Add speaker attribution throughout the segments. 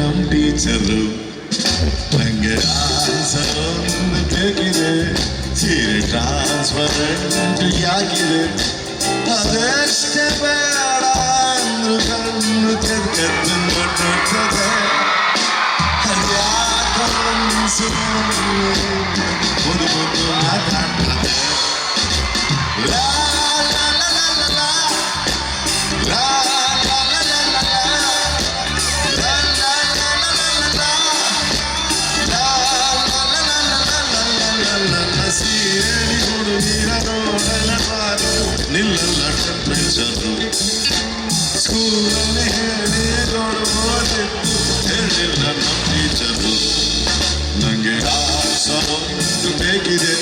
Speaker 1: canım diyeceğim When your eyes are on the beginning See the transparent yagiri Adeşte beran Rıkarını terk ettim Örtürtede Hayatım sınırlı Bunu bunu adan La la. দিল লক্ষ্মী জাদু স্কুলে হেরে গর্বতে
Speaker 2: হেরে লক্ষ্মী জাদু নঙ্গে হাত সহ তুমি গিরে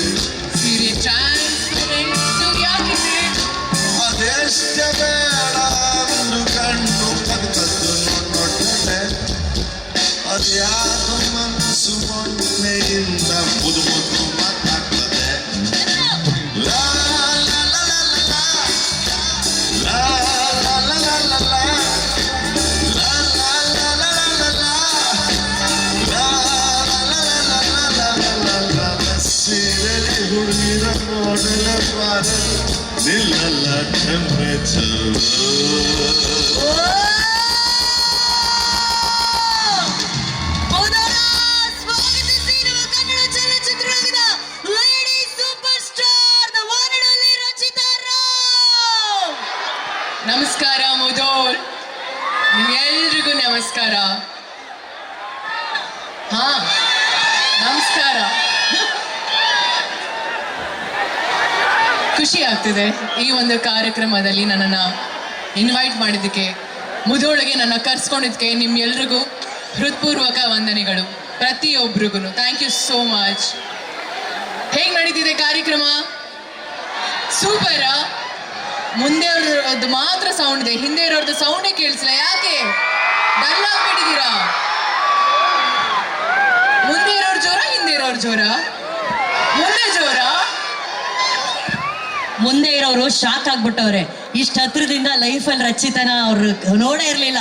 Speaker 2: मोड़ला पार दिल लाख में ನಮಸ್ಕಾರ ಮುದೋಲ್. ನಿಮ್ಗೆಲ್ರಿಗೂ ನಮಸ್ಕಾರ. ಹಾ ನಮಸ್ಕಾರ. ಖುಷಿ ಆಗ್ತಿದೆ ಈ ಒಂದು ಕಾರ್ಯಕ್ರಮದಲ್ಲಿ ನನ್ನನ್ನು ಇನ್ವೈಟ್ ಮಾಡಿದ್ದಕ್ಕೆ, ಮುದೋಳಿಗೆ ನನ್ನ ಕರ್ಸ್ಕೊಂಡಿದ್ದಕ್ಕೆ ನಿಮ್ಮೆಲ್ರಿಗೂ ಹೃತ್ಪೂರ್ವಕ ವಂದನೆಗಳು ಪ್ರತಿಯೊಬ್ಬರಿಗೂ ಥ್ಯಾಂಕ್ ಯು ಸೋ ಮಚ್ ಹೇಗೆ ನಡೀತಿದೆ ಕಾರ್ಯಕ್ರಮ? ಸೂಪರಾ ಮುಂದೆ ಅವ್ರದ್ದು ಮಾತ್ರ ಸೌಂಡ್ ಇದೆ, ಹಿಂದೆ ಇರೋರ್ದು ಸೌಂಡೇ ಕೇಳಿಸಿಲ್ಲ ಯಾಕೆ? ಡಲ್ ಆಗ್ಬಿಟ್ಟಿದ್ದೀರಾ? ಮುಂದೆ ಇರೋರ್ ಜೋರ, ಹಿಂದೆ ಇರೋರ್ ಜೋರ ಮುಂದೆ ಜೋರ
Speaker 3: ಮುಂದೆ ಇರೋರು ಶಾಕ್ ಆಗ್ಬಿಟ್ಟವ್ರೆ. ಇಷ್ಟ ಹತ್ರದಿಂದ ಲೈಫಲ್ಲಿ ರಚಿತನ ಅವ್ರು ನೋಡೇ ಇರ್ಲಿಲ್ಲ.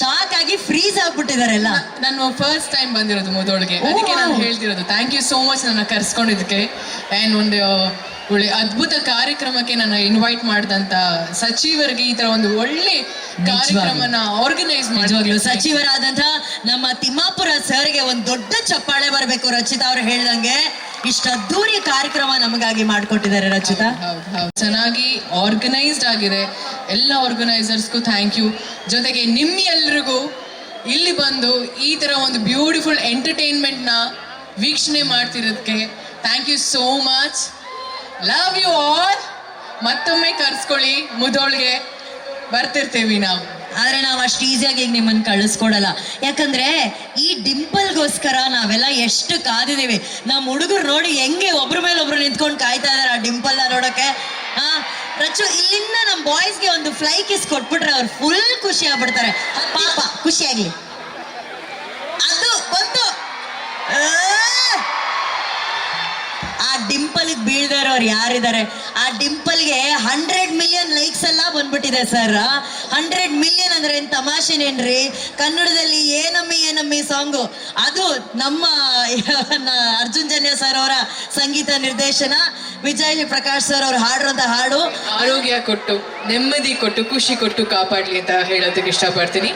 Speaker 3: ಶಾಕ್ ಆಗಿ ಫ್ರೀಸ್ ಆಗ್ಬಿಟ್ಟಿದಾರೆಲ್ಲ.
Speaker 2: ನಾನು ಫಸ್ಟ್ ಟೈಮ್ ಬಂದಿರೋದು ಮೊದಲಿಗೆ ಅದಕ್ಕೆ ನಾನು ಹೇಳ್ತಿರೋದು. ಥ್ಯಾಂಕ್ ಯು ಸೋ ಮಚ್ ನನ್ನ ಕರ್ಸ್ಕೊಂಡಿದ್ದಕ್ಕೆ. ಆ್ಯಂಡ್ ಒಂದು ಒಳ್ಳೆ ಅದ್ಭುತ ಕಾರ್ಯಕ್ರಮಕ್ಕೆ ನನ್ನ ಇನ್ವೈಟ್ ಮಾಡಿದಂತ ಸಚಿವರಿಗೆ ಈ ತರ ಒಂದು ಒಳ್ಳೆ ಕಾರ್ಯಕ್ರಮನ ಆರ್ಗನೈಸ್
Speaker 3: ಮಾಡುವಾಗ್ಲೂ
Speaker 2: ಮಾಡಿ
Speaker 3: ಸಚಿವರಾದಂತ ನಮ್ಮ ತಿಮ್ಮಾಪುರ ಸರ್ಗೆ ಒಂದು ದೊಡ್ಡ ಚಪ್ಪಾಳೆ ಬರಬೇಕು ರಚಿತಾ ಅವ್ರು ಹೇಳ್ದಂಗೆ. ಇಷ್ಟ ಅದ್ದೂರಿ ಕಾರ್ಯಕ್ರಮ ನಮಗಾಗಿ ಮಾಡಿಕೊಟ್ಟಿದ್ದಾರೆ ರಚಿತಾ.
Speaker 2: ಚೆನ್ನಾಗಿ ಆರ್ಗನೈಸ್ಡ್ ಆಗಿದೆ. ಎಲ್ಲ ಆರ್ಗನೈಸರ್ಸ್ಗೂ ಥ್ಯಾಂಕ್ ಯು ಜೊತೆಗೆ ನಿಮ್ಮೆಲ್ರಿಗೂ ಇಲ್ಲಿ ಬಂದು ಈ ಥರ ಒಂದು ಬ್ಯೂಟಿಫುಲ್ ಎಂಟರ್ಟೈನ್ಮೆಂಟ್ನ ವೀಕ್ಷಣೆ ಮಾಡ್ತಿರೋದಕ್ಕೆ thank you so much love you all ಮತ್ತೊಮ್ಮೆ ಕರ್ಸ್ಕೊಳ್ಳಿ. ಮುದೋಳ್ಗೆ ಬರ್ತಿರ್ತೀವಿ ನಾವು.
Speaker 3: ಆದ್ರೆ ನಾವು ಅಷ್ಟು ಈಸಿಯಾಗಿ ಈಗ ನಿಮ್ಮನ್ನ ಕಳಿಸ್ಕೊಡಲ್ಲ. ಯಾಕಂದ್ರೆ ಈ ಡಿಂಪಲ್ಗೋಸ್ಕರ ನಾವೆಲ್ಲ ಎಷ್ಟು ಕಾದಿದೀವಿ. ನಮ್ಮ ಹುಡುಗರು ನೋಡಿ ಹೆಂಗೆ ಒಬ್ರ ಮೇಲೆ ಒಬ್ರು ನಿಂತ್ಕೊಂಡು ಕಾಯ್ತಾ ಇದಾರೆ ಆ ಡಿಂಪಲ್ ನೋಡೋಕೆ. ಆ ರಚು ಇಲ್ಲಿಂದ ನಮ್ಮ ಬಾಯ್ಸ್ಗೆ ಒಂದು ಫ್ಲೈ ಕಿಸ್ ಕೊಟ್ಬಿಟ್ರೆ ಅವ್ರು ಫುಲ್ ಖುಷಿ ಆಗ್ಬಿಡ್ತಾರೆ. ಪಾಪ ಖುಷಿಯಾಗ್ಲಿ ಅದು ಬಂತು. ಆ! ಡಿಂಪಲ್ಗೆ ಬೀಳ್ದೇ ಇರೋರು ಯಾರಿದ್ದಾರೆ? ಡಿಂಪಲ್ಗೆ ಹಂಡ್ರೆಡ್ ಮಿಲಿಯನ್ ಲೈಕ್ಸ್ ಎಲ್ಲ ಬಂದ್ಬಿಟ್ಟಿದೆ ಸರ್. ಹಂಡ್ರೆಡ್ ಮಿಲಿಯನ್ ಅಂದ್ರೆ ಏನ್ ತಮಾಷೆನೇನ್ರಿ? ಕನ್ನಡದಲ್ಲಿ ಏನಮ್ಮಿ ಏನಮ್ಮಿ ಸಾಂಗು. ಅದು ನಮ್ಮ ಅರ್ಜುನ್ ಜನ್ಯ ಸರ್ ಅವರ ಸಂಗೀತ ನಿರ್ದೇಶನ. ವಿಜಯ್ ಪ್ರಕಾಶ್ ಸರ್ ಅವ್ರು ಹಾಡಿರೋಂಥ ಹಾಡು.
Speaker 2: ಆರೋಗ್ಯ ಕೊಟ್ಟು ನೆಮ್ಮದಿ ಕೊಟ್ಟು ಖುಷಿ ಕೊಟ್ಟು ಕಾಪಾಡ್ಲಿ ಅಂತ ಹೇಳೋದಕ್ಕೆ ಇಷ್ಟಪಡ್ತೀನಿ.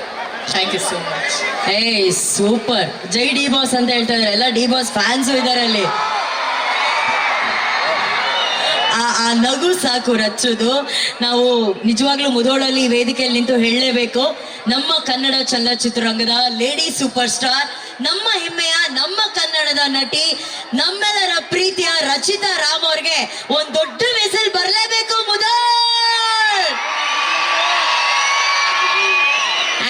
Speaker 2: ಥ್ಯಾಂಕ್ ಯು ಸೋ ಮಚ್
Speaker 3: ಏಯ್ ಸೂಪರ್ ಜೈ ಡಿ ಬಾಸ್ ಅಂತ ಹೇಳ್ತಾ ಇದಾರೆ. ಎಲ್ಲ ಡಿ ಬಾಸ್ ಫ್ಯಾನ್ಸು ಇದಾರೆ ಅಲ್ಲಿ. ಆ ನಗು ಸಾಕು, ರಚ್ಚೋದು. ನಾವು ನಿಜವಾಗ್ಲೂ ಮುದೋಳಲ್ಲಿ ವೇದಿಕೆಯಲ್ಲಿ ನಿಂತು ಹೇಳಲೇಬೇಕು. ನಮ್ಮ ಕನ್ನಡ ಚಲನಚಿತ್ರರಂಗದ ಲೇಡಿ ಸೂಪರ್ ಸ್ಟಾರ್, ನಮ್ಮ ಹೆಮ್ಮೆಯ, ನಮ್ಮ ಕನ್ನಡದ ನಟಿ, ನಮ್ಮೆಲ್ಲರ ಪ್ರೀತಿಯ ರಚಿತಾ ರಾಮ್ ಅವ್ರಿಗೆ ಒಂದ್ ದೊಡ್ಡ ವೆಸಲ್ ಬರಲೇಬೇಕು ಮುದೋಳ್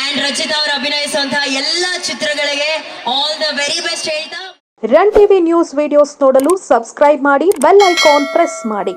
Speaker 3: ಅಂಡ್ ರಚಿತಾ ಅವರು ಅಭಿನಯಿಸುವಂತಹ ಎಲ್ಲಾ ಚಿತ್ರಗಳಿಗೆ ಆಲ್ ದ ವೆರಿ ಬೆಸ್ಟ್ ಹೇಳ್ತಾ
Speaker 4: ರನ್ ಟಿವಿ ನ್ಯೂಸ್ ವಿಡಿಯೋಸ್ ನೋಡಲು ಸಬ್ಸ್ಕ್ರೈಬ್ ಮಾಡಿ ಬೆಲ್ ಐಕಾನ್ ಪ್ರೆಸ್ ಮಾಡಿ.